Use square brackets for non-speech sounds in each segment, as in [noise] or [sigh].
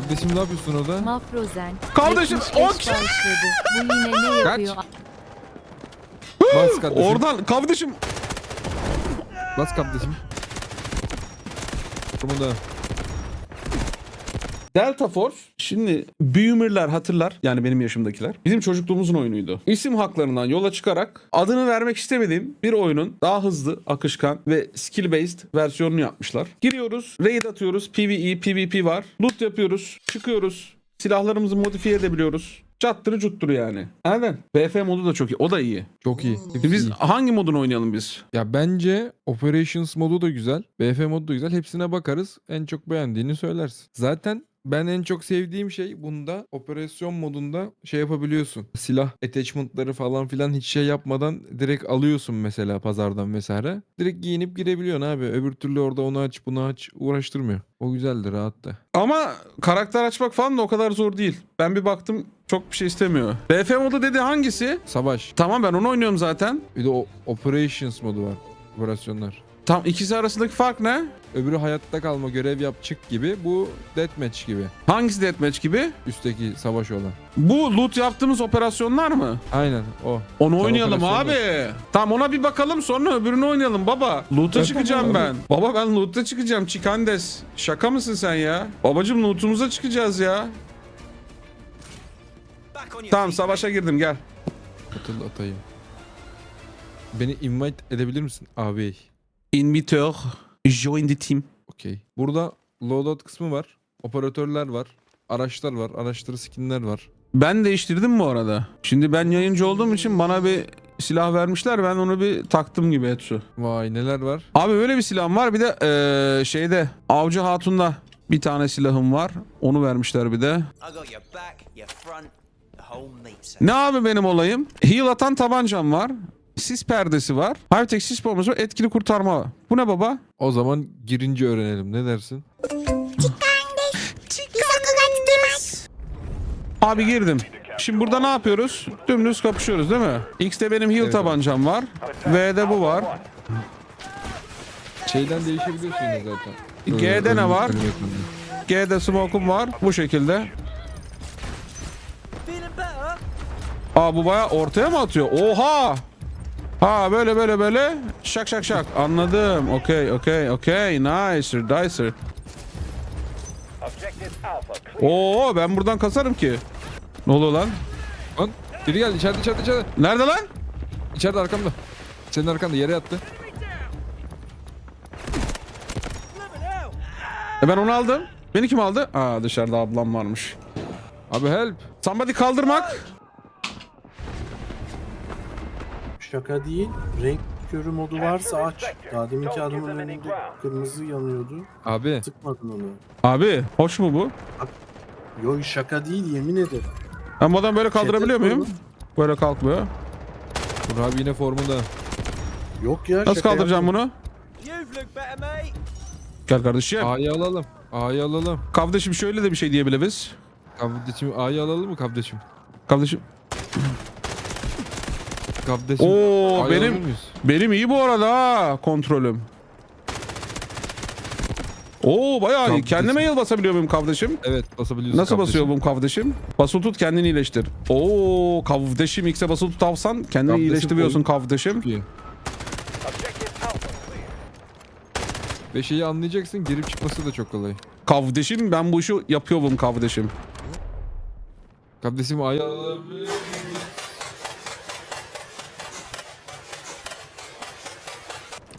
Kardeşim ne yapıyorsun orada? Mafrozen. Kardeşim, 75 o- başladı. Bu yine ne yapıyor? Bas kardeşim. Oradan kardeşim. Bas kardeşim. Bunu da. Delta Force şimdi büyümerler hatırlar yani benim yaşımdakiler. Bizim çocukluğumuzun oyunuydu. İsim haklarından yola çıkarak adını vermek istemediğim bir oyunun daha hızlı, akışkan ve skill based versiyonunu yapmışlar. Giriyoruz, raid atıyoruz, PvE, PvP var. Loot yapıyoruz, çıkıyoruz. Silahlarımızı modifiye edebiliyoruz. Çattırı cutturu yani. Aynen. BF modu da çok iyi. O da iyi. Çok iyi. Hepsi Biz iyi. hangi modunu oynayalım biz? Ya bence Operations modu da güzel. BF modu da güzel. Hepsine bakarız. En çok beğendiğini söylersin. Zaten ben en çok sevdiğim şey bunda operasyon modunda şey yapabiliyorsun. Silah attachment'ları falan filan hiç şey yapmadan direkt alıyorsun mesela pazardan vesaire. Direkt giyinip girebiliyorsun abi. Öbür türlü orada onu aç bunu aç uğraştırmıyor. O güzeldi rahat da. Ama karakter açmak falan da o kadar zor değil. Ben bir baktım çok bir şey istemiyor. BF modu dedi hangisi? Savaş. Tamam ben onu oynuyorum zaten. Bir de o Operations modu var. Operasyonlar. Tam ikisi arasındaki fark ne? Öbürü hayatta kalma görev yap çık gibi. Bu deathmatch gibi. Hangisi deathmatch gibi? Üstteki savaş olan. Bu loot yaptığımız operasyonlar mı? Aynen o. Onu Sen oynayalım abi. Tamam ona bir bakalım sonra öbürünü oynayalım baba. Loot'a Evet, çıkacağım ben. Baba ben loot'a çıkacağım Çikandes. Şaka mısın sen ya? Babacım loot'umuza çıkacağız ya. Tamam savaşa girdim gel. Atıl atayım. Beni invite edebilir misin abi? Inviteur. Join the team. Okey. Burada loadout kısmı var. Operatörler var. Araçlar var. Araçları skinler var. Ben değiştirdim bu arada. Şimdi ben yayıncı olduğum için bana bir silah vermişler. Ben onu bir taktım gibi Etsu. Vay neler var. Abi böyle bir silahım var. Bir de eee, şeyde Avcı Hatun'da bir tane silahım var. Onu vermişler bir de. Ne abi benim olayım? Heal atan tabancam var. Sis perdesi var. Hightech sis bombası var. Etkili kurtarma var. Bu ne baba? O zaman girince öğrenelim. Ne dersin? Abi girdim. Şimdi burada ne yapıyoruz? Dümdüz kapışıyoruz değil mi? X'te benim heal Evet. tabancam var. V'de bu var. Şeyden değişebiliyorsun yine zaten. G'de Ee, ne var? G'de smoke'um var. Bu şekilde. Aa bu baya ortaya mı atıyor? Oha! Ha böyle böyle böyle. Şak şak şak. Anladım. Okey okey okey. Nice. Dicer. Oo ben buradan kasarım ki. Ne oluyor lan? Lan biri geldi içeride içeride içeride. Nerede lan? İçeride arkamda. Senin arkanda yere yattı. E ben onu aldım. Beni kim aldı? Aa dışarıda ablam varmış. Abi help. Somebody kaldırmak. Şaka değil. Renk körü modu varsa aç. Daha deminki adamın önünde kırmızı yanıyordu. Abi Tıkmadın onu. Abi hoş mu bu? Yo şaka değil yemin ederim. Ben bu adamı böyle kaldırabiliyor Şeyde muyum? Böyle kalkmıyor. Dur abi yine formunda. Yok ya Nasıl şaka kaldıracağım yapma. bunu? Gel kardeşim. A'yı alalım. A'yı alalım. Kardeşim şöyle de bir şey diyebiliriz. Kardeşim A'yı alalım mı kardeşim? Kardeşim. Kardeşim. Oo A'yı benim benim iyi bu arada ha kontrolüm. Oo bayağı iyi. Kardeşim. Kendime yıl basabiliyor muyum kardeşim? Evet basabiliyorsun. Nasıl kardeşim. basıyor bu kardeşim? Basılı tut kendini iyileştir. Oo kardeşim X'e basılı tutarsan kendini Kardeşim, iyileştiriyorsun oyun- kardeşim. Çok iyi. Ve şeyi anlayacaksın girip çıkması da çok kolay. Kardeşim ben bu işi yapıyorum kardeşim. Kardeşim A'yı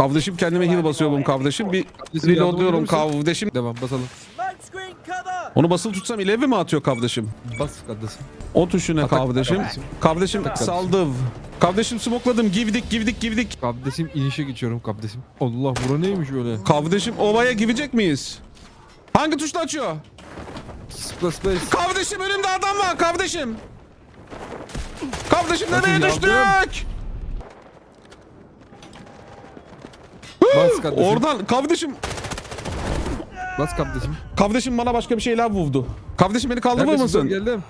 Kardeşim kendime heal basıyorum kardeşim. Bir reloadluyorum kardeşim. Devam basalım. Onu basılı tutsam ilevi mi atıyor kardeşim? Bas kardeşim. O tuşu ne Atak kardeşim? kardeşim. Kardeşim saldım. Kardeşim smokladım. Givdik givdik givdik. Kardeşim inişe geçiyorum kardeşim. Allah bura neymiş öyle? Kardeşim ovaya givecek miyiz? Hangi tuşla açıyor? Space space. Kardeşim önümde adam var kardeşim. Kardeşim nereye yardım. Bas kardeşim. Oradan kardeşim Bas kardeşim. kardeşim bana başka bir şeyler vurdu. Kardeşim beni kaldırır Neredesin? mısın? Dur, Geldim.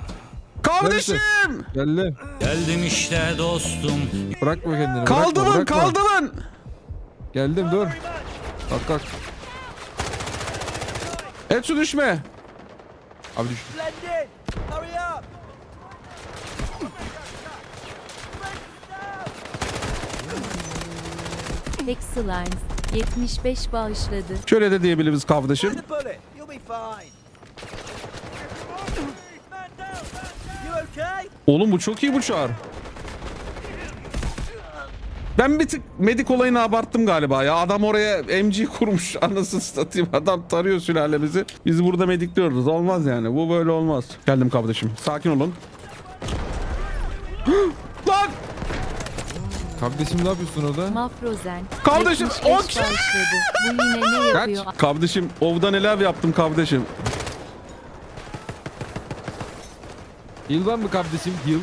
Kardeşim! Geldim. Geldim işte dostum. Bırakma kendini. bırakma, Kaldırın bırakma. kaldırın. Geldim dur. Kalk kalk. Etsu düşme. Abi düştü. Blend in. Hurry up. Excellence 75 bağışladı. Şöyle de diyebiliriz kardeşim. Oğlum bu çok iyi bu çağır. Ben bir tık medik olayını abarttım galiba ya. Adam oraya MG kurmuş. [laughs] Anasını satayım. Adam tarıyor sülalemizi. Biz burada medikliyoruz. Olmaz yani. Bu böyle olmaz. Geldim kardeşim. Sakin olun. Kardeşim ne yapıyorsun orada? Mafrozen Kardeşim, 75 o- bağışladı. Bu yine ne yapıyor? Kardeşim ovdan elev yaptım kardeşim. Heal var mı kardeşim? Heal.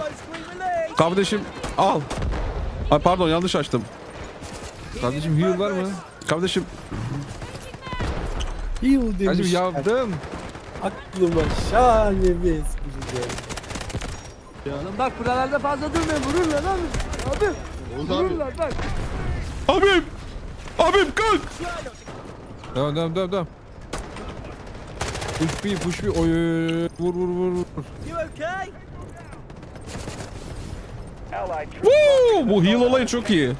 Kardeşim al. Ay pardon yanlış açtım. Kardeşim heal var mı? Kardeşim Heal demiş. Kardeşim yaptım. Aklıma şahane bir espri geldi. Abim. Abim kalk. Devam devam devam devam. Push bir push bir. Oy oy, oy. Vur vur vur vur. You okay? Woo! Bu heal olayı çok iyi.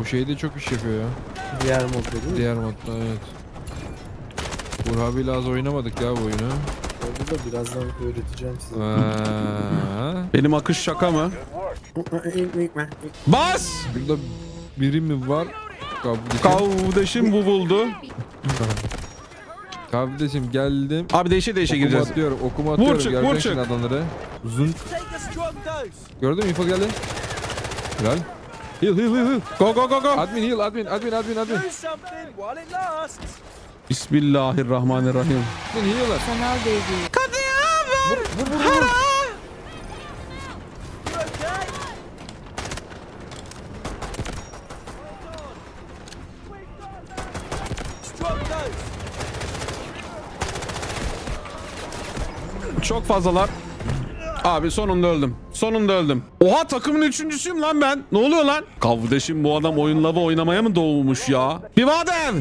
O şey de çok iş yapıyor ya. Diğer modda değil mi? Diğer modda evet. Uğur abiyle az oynamadık ya bu oyunu. Orada da birazdan öğreteceğim size. Benim akış şaka mı? Bas! burada biri mi var? Kardeşim. Kardeşim bu buldu. Kardeşim geldim. Abi değişe değişe Okuma gireceğiz. atıyorum, okuma atıyorum. çık, Göreceksin vur çık. adamları. Uzun. Gördün mü? info geldi. Helal. Heal heal heal heal. Go go go go. Admin heal admin admin admin admin. Bismillahirrahmanirrahim. Admin heal'lar. Sanal devri. You okay? Strong fazlalar. Abi sonunda öldüm. Sonunda öldüm. Oha takımın üçüncüsüyüm lan ben. Ne oluyor lan? Kardeşim bu adam oyun lava oynamaya mı doğmuş ya? Bivadev!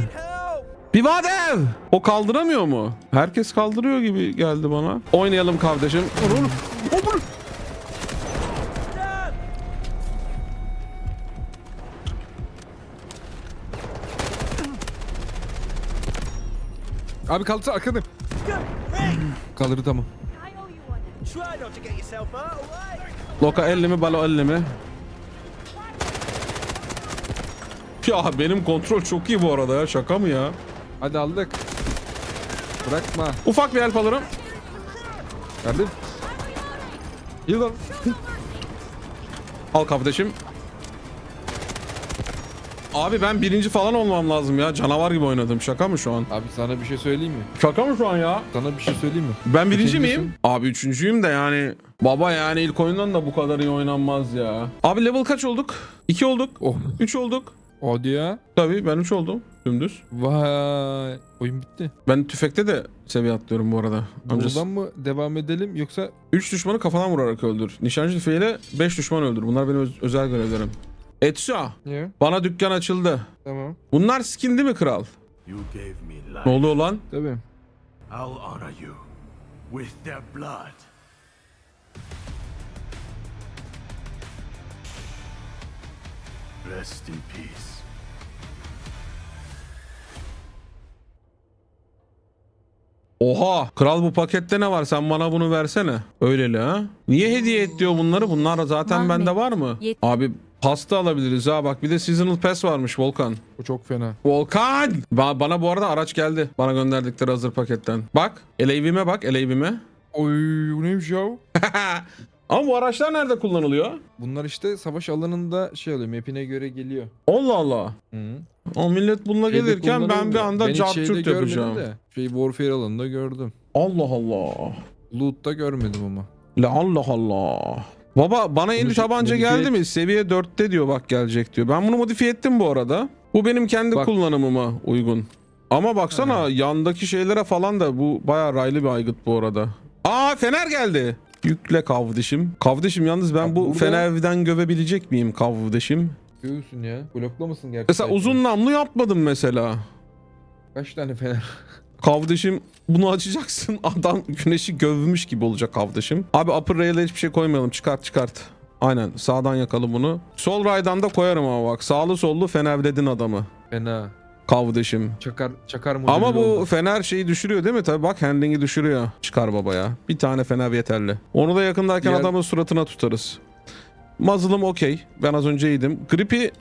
Bivadev! O kaldıramıyor mu? Herkes kaldırıyor gibi geldi bana. Oynayalım kardeşim. Vur, vur. Vur. Abi kaldır arkada. Kaldırdı tamam. Loka 50 mi balo 50 mi? Ya benim kontrol çok iyi bu arada ya şaka mı ya? Hadi aldık. Bırakma. Ufak bir help alırım. Verdim. Heal lan. Al kardeşim. Abi ben birinci falan olmam lazım ya. Canavar gibi oynadım. Şaka mı şu an? Abi sana bir şey söyleyeyim mi? Şaka mı şu an ya? Sana bir şey söyleyeyim mi? Ben birinci Üçüncüsün. miyim? Abi üçüncüyüm de yani. Baba yani ilk oyundan da bu kadar iyi oynanmaz ya. Abi level kaç olduk? 2 olduk. Oh. 3 olduk. Hadi ya. Tabii ben 3 oldum. Dümdüz. Vay. Oyun bitti. Ben tüfekte de seviye atlıyorum bu arada. Buradan mı devam edelim yoksa 3 düşmanı kafadan vurarak öldür. Nişancı tüfeğiyle 5 düşman öldür. Bunlar benim öz- özel görevlerim. Etsa, ya? bana dükkan açıldı. Tamam. Bunlar skin değil mi kral? You gave me life. Ne oluyor lan? Tabii. I'll honor you with their blood. Rest in peace. Oha! Kral bu pakette ne var? Sen bana bunu versene. Öyleli ha? Niye hediye et diyor bunları? Bunlar zaten Mahmet, bende var mı? Abi pasta alabiliriz ha. Bak bir de seasonal pass varmış Volkan. Bu çok fena. Volkan! Ba- bana bu arada araç geldi. Bana gönderdikleri hazır paketten. Bak. LAV'ime bak. LAV'ime. Oy bu neymiş ya? [laughs] Ama bu araçlar nerede kullanılıyor? Bunlar işte savaş alanında şey oluyor. Map'ine göre geliyor. Allah Allah. Hı. O millet bununla Şeyde gelirken ben bir anda hiç şeyde görmedim yapacağım. De, şey Warfare alanında gördüm. Allah Allah. Loot'ta görmedim ama. La Allah Allah. Baba bana yeni tabanca modifiye geldi mi? Seviye 4'te diyor bak gelecek diyor. Ben bunu modifiye ettim bu arada. Bu benim kendi Bak. kullanımıma uygun. Ama baksana yandaki şeylere falan da bu bayağı raylı bir aygıt bu arada. Aa fener geldi. Yükle kavdişim. Kavdişim yalnız ben Ya bu burada- fenerden gövebilecek miyim kavdişim? Göğüsün ya. Bloklamasın gerçekten. Mesela uzun namlu yapmadım mesela. Kaç tane fener? Kardeşim bunu açacaksın. [laughs] Adam güneşi gövmüş gibi olacak kardeşim. Abi upper rail'e hiçbir şey koymayalım. Çıkart çıkart. Aynen sağdan yakalım bunu. Sol raydan da koyarım ama bak. Sağlı sollu fenerledin adamı. Fena. Kardeşim. Çakar çakar modeli Ama bu oldu. fener şeyi düşürüyor değil mi? Tabii bak handling'i düşürüyor. Çıkar baba ya. Bir tane fener yeterli. Onu da yakındayken Diğer- adamın suratına tutarız. Muzzle'ım okey. Ben az önce iyiydim. Grip'i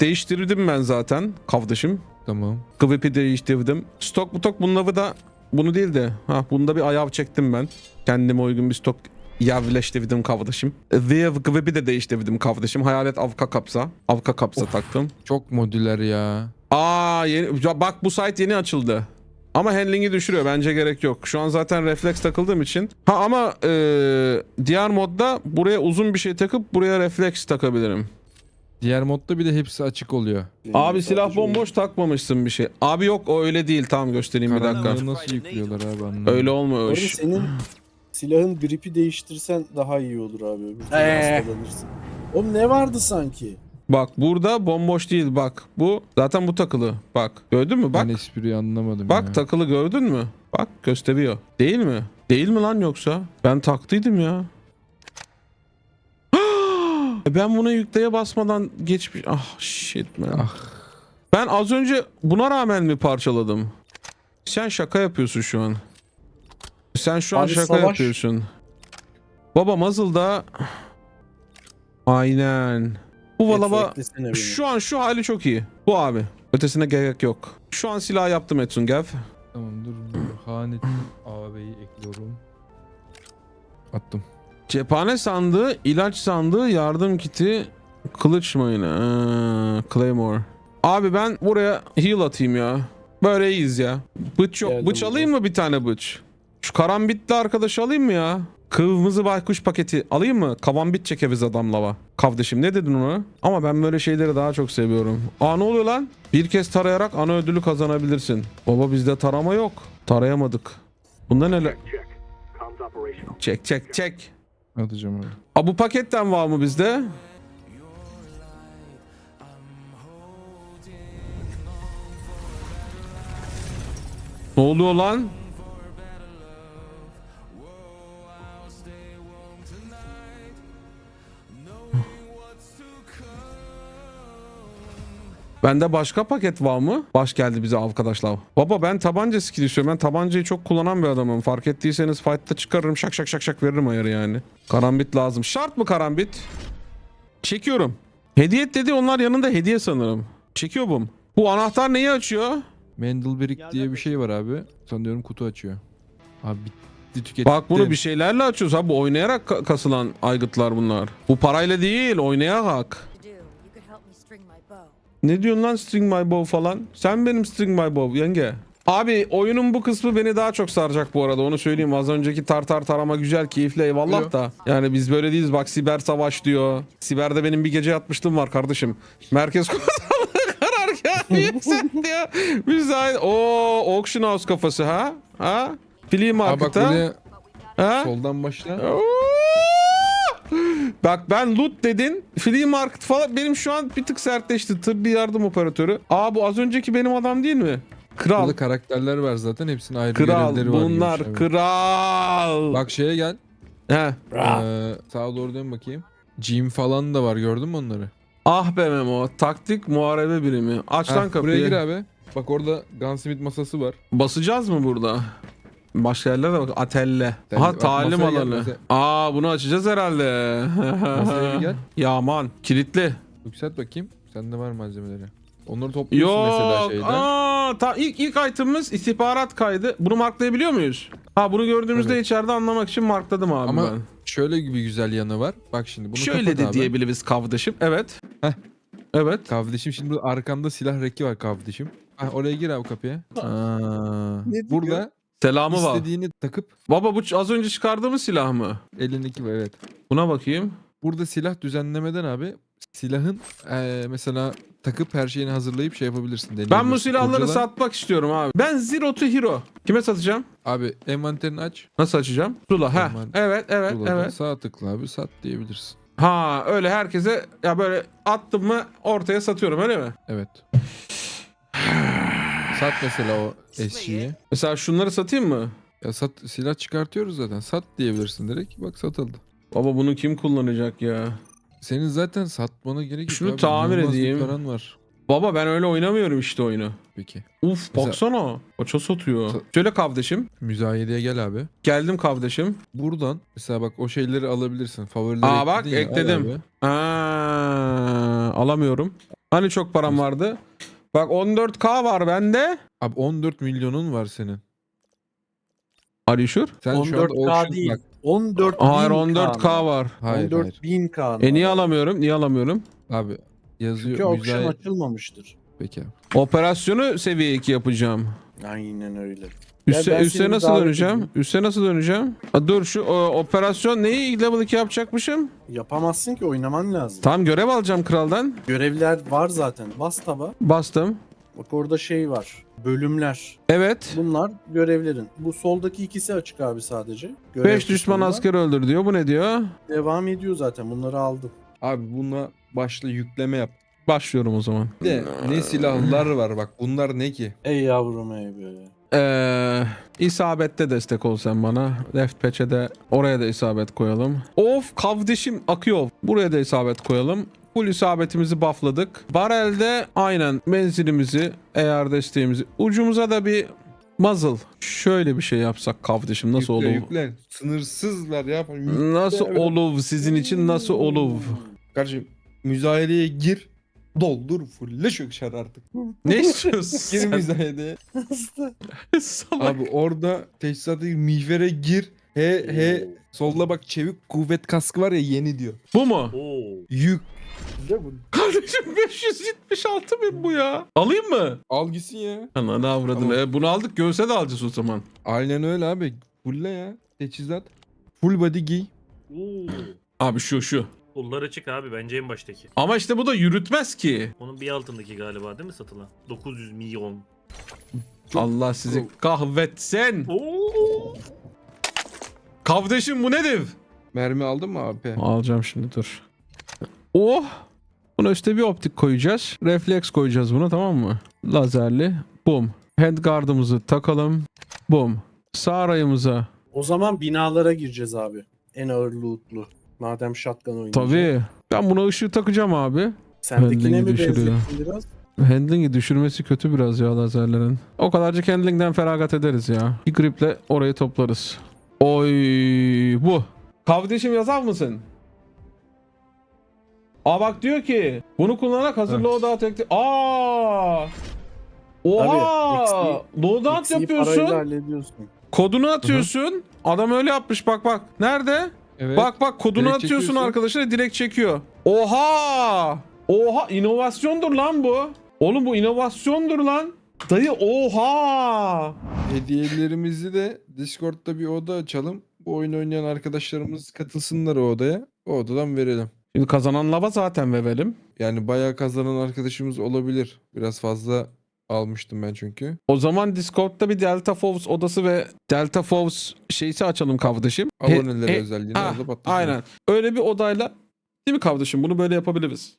değiştirdim ben zaten kardeşim. Tamam. Grip'i değiştirdim. Stok butok bunları da bunu değil de ha bunda bir ayav çektim ben. Kendime uygun bir stok yavleştirdim kardeşim. Ve grip'i de değiştirdim kardeşim. Hayalet avka kapsa. Avka kapsa taktım. Çok modüler ya. Aa yeni, bak bu site yeni açıldı. Ama handling'i düşürüyor. Bence gerek yok. Şu an zaten refleks takıldığım için. Ha ama e, diğer modda buraya uzun bir şey takıp buraya refleks takabilirim. Diğer modda bir de hepsi açık oluyor. Abi silah bomboş takmamışsın bir şey. Abi yok o öyle değil. Tamam göstereyim bir dakika. Karanlığı nasıl yüklüyorlar abi anlamadım. Öyle olmuyor. Şş. senin silahın grip'i değiştirsen daha iyi olur abi. Öbür türlü Ee. hastalanırsın. Oğlum ne vardı sanki? Bak burada bomboş değil bak. Bu zaten bu takılı. Bak gördün mü? Bak. Ben espriyi anlamadım Bak ya. takılı gördün mü? Bak gösteriyor. Değil mi? Değil mi lan yoksa? Ben taktıydım ya. E ben buna yükleye basmadan geçmiş. Ah shit man. Ah. Ben az önce buna rağmen mi parçaladım? Sen şaka yapıyorsun şu an. Sen şu an Abi şaka savaş. yapıyorsun. Baba muzzle'da Aynen. Bu Eklesene beni. şu an şu hali çok iyi. Bu abi. Ötesine gerek yok. Şu an silah yaptım Etsun Gev. Tamam dur. Hanetin ağabeyi ekliyorum. Attım. Cephane sandığı, ilaç sandığı, yardım kiti, kılıç mayını, ee, Claymore. Abi ben buraya heal atayım ya. Böyle iyiyiz ya. Bıç yok. Geldim bıç alayım mı bir tane bıç? Şu karambitli arkadaş alayım mı ya? Kırmızı baykuş paketi alayım mı? Kavambit çekeviz adamlava. Kardeşim ne dedin ona? Ama ben böyle şeyleri daha çok seviyorum. Aa ne oluyor lan? Bir kez tarayarak ana ödülü kazanabilirsin. Baba bizde tarama yok. Tarayamadık. Bunda ne? Çek çek çek. Atacağım abi. Aa, bu paketten var mı bizde? Ne oluyor lan? Bende başka paket var mı? Baş geldi bize arkadaşlar. Baba ben tabanca skill istiyorum. Ben tabancayı çok kullanan bir adamım. Fark ettiyseniz fight'ta çıkarırım şak şak şak şak veririm ayarı yani. Karambit lazım. Şart mı karambit? Çekiyorum. Hediye dedi onlar yanında hediye sanırım. Çekiyor bu. Bu anahtar neyi açıyor? Mandlebrick diye bir şey var abi. Sanıyorum kutu açıyor. Abi bitti tüketti. Bak bunu bir şeylerle açıyoruz abi. Bu oynayarak ka- kasılan aygıtlar bunlar. Bu parayla değil oynayarak. do. Ne diyorsun lan string my bow falan? Sen benim string my bow yenge. Abi oyunun bu kısmı beni daha çok saracak bu arada onu söyleyeyim. Az önceki tartar tarama güzel keyifli eyvallah Yo. da. Yani biz böyle değiliz bak siber savaş diyor. Siberde benim bir gece yatmışlığım var kardeşim. Merkez [laughs] komutanlığı karargahı [laughs] yüksek diyor. Biz aynı. Oo auction house kafası ha? Ha? Flea bak market'a. buraya Ha? soldan başla. Oo! Bak ben loot dedin. Flea market falan benim şu an bir tık sertleşti. Tıbbi yardım operatörü. Aa bu az önceki benim adam değil mi? Kral. Burada karakterler var zaten. Hepsinin ayrı Kral. görevleri var. Bunlar gibi şey. kral. Bak şeye gel. He. Ee, sağa doğru dön bakayım. Jim falan da var gördün mü onları? Ah be Memo. Taktik muharebe birimi. Aç lan kapıyı. buraya gir abi. Bak orada Gunsmith masası var. Basacağız mı burada? Başka yerlere de bak. Atelle. Atelle. Aha Bak, talim masaya gel, alanı. masaya. Aa bunu açacağız herhalde. Masaya bir gel. [laughs] Ya aman. Kilitli. Yükselt bakayım. Sende var malzemeleri. Onları topluyorsun mesela Yok. şeyden. Aa, ta, ilk ilk item'ımız istihbarat kaydı. Bunu marklayabiliyor muyuz? Ha bunu gördüğümüzde Evet. içeride anlamak için markladım abi Ama ben. şöyle bir güzel yanı var. Bak şimdi bunu Şöyle kapat de abi. diyebiliriz kardeşim. Evet. Heh. Evet. Kardeşim şimdi burada arkanda silah reki var kardeşim. Ha, oraya gir abi kapıya. Aa, Ne diyor? burada Selamı var. istediğini takıp Baba bu ç- az önce çıkardığımız silah mı? elindeki evet. Buna bakayım. Burada silah düzenlemeden abi silahın eee, mesela takıp her şeyini hazırlayıp şey yapabilirsin. Ben bu deneyebilirsin. silahları Kurcala. satmak istiyorum abi. Ben Zero to Hero. Kime satacağım? Abi envanterini aç. Nasıl açacağım? Sula. Ha. Aman. Evet, evet, Dolarda evet. Sağ tıkla abi sat diyebilirsin. Ha, öyle herkese ya böyle attım mı ortaya satıyorum öyle mi? Evet. [sighs] Sat mesela o SG'yi. Mesela şunları satayım mı? Ya sat silah çıkartıyoruz zaten. Sat diyebilirsin direkt. Bak satıldı. Baba bunu kim kullanacak ya? Senin zaten satmana gerek yok. Şunu abi. tamir İnanılmaz bir edeyim. Paran var. Baba ben öyle oynamıyorum işte oyunu. Peki. Uf Mesela- baksana. Paça satıyor. Sa- Şöyle kardeşim. Müzayedeye gel abi. Geldim kardeşim. Buradan mesela bak o şeyleri alabilirsin. Favorileri Aa, bak, ekledin ya, al ekledim. abi. Aa, alamıyorum. Hani çok param vardı? Bak 14k var bende. Abi 14 milyonun var senin. Are you sure? Sen şu anda 14K auction- değil. Bak, 14 Hayır 14k var. hayır 14 hayır. bin K. E niye alamıyorum? Niye alamıyorum? Abi yazıyor. Çünkü auction açılmamıştır. Peki. Operasyonu seviye 2 yapacağım. Aynen öyle. Üste, ben üste seni nasıl davet döneceğim? edeyim. Üste nasıl döneceğim? Aa, dur şu o, operasyon neyi level 2 yapacakmışım? Yapamazsın ki oynaman lazım. Tam görev alacağım kraldan. Görevler var zaten. Bas taba. Bastım. Bak orada şey var. Bölümler. Evet. Bunlar görevlerin. Bu soldaki ikisi açık abi sadece. Görev 5 düşman kısmında. asker öldür diyor. Bu ne diyor? Devam ediyor zaten. Bunları aldım. Abi buna başla yükleme yap. Başlıyorum o zaman. Bir De ne silahlar var bak bunlar ne ki? Ey yavrum ey böyle. Ee, isabette destek ol sen bana. Left patch'e de oraya da isabet koyalım. Of kardeşim akıyor. Buraya da isabet koyalım. Full isabetimizi buffladık. Barelde aynen menzilimizi, eğer desteğimizi. Ucumuza da bir muzzle. Şöyle bir şey yapsak kardeşim nasıl yükle, olur? Yükle. Sınırsızlar ya. Nasıl olur sizin için nasıl olur? Kardeşim müzayedeye gir. Doldur fulle çökşer artık. [laughs] Ne istiyorsun Gir sen? müzayedeye. [laughs] Salak. Abi orada teçhizata gir, mihvere gir. He he solda bak çevik kuvvet kaskı var ya yeni diyor. Bu mu? Yük. Kardeşim [laughs] 576 bin bu ya. Alayım mı? Al gitsin ya. Ana ne avradım. Tamam. E, bunu aldık göğse de alacağız o zaman. Aynen öyle abi. Fulle ya. Teçhizat. Full body giy. Abi şu şu. Kollar açık abi bence en baştaki. Ama işte bu da yürütmez ki. Onun bir altındaki galiba değil mi satılan? 900 milyon. Allah sizi çok- kahvetsin. Oo. Kardeşim bu nedir? Mermi aldın mı abi? Alacağım şimdi dur. Oh. Buna üstte bir optik koyacağız. Refleks koyacağız buna tamam mı? Lazerli. Bum. Handguard'ımızı takalım. Bum. Sağ rayımıza. O zaman binalara gireceğiz abi. En ağır lootlu. Madem shotgun oynayacağız. Tabii. Ben buna ışığı takacağım abi. Sendekine mi düşürüyor. biraz? Handling'i düşürmesi kötü biraz ya lazerlerin. O kadarcık handling'den feragat ederiz ya. Bir griple orayı toplarız. Oy bu. Kardeşim yazar mısın? Aa bak diyor ki bunu kullanarak hazır loadout ekle... Aa! Oha! Loadout yapıyorsun. Kodunu atıyorsun. Adam öyle yapmış bak bak. Nerede? Evet. Bak bak kodunu Direkt atıyorsun çekiyorsun. arkadaşına direkt çekiyor. Oha! Oha inovasyondur lan bu. Oğlum bu inovasyondur lan. Dayı oha! Hediyelerimizi de Discord'da bir oda açalım. Bu oyun oynayan arkadaşlarımız katılsınlar o odaya. O odadan verelim. Şimdi kazanan lava zaten verelim. Yani bayağı kazanan arkadaşımız olabilir. Biraz fazla almıştım ben çünkü. O zaman Discord'da bir Delta Force odası ve Delta Force şeysi açalım kardeşim. He- özelliğini Ha, orada patlatacağım. Aynen. Öyle bir odayla değil mi kardeşim? Bunu böyle yapabiliriz.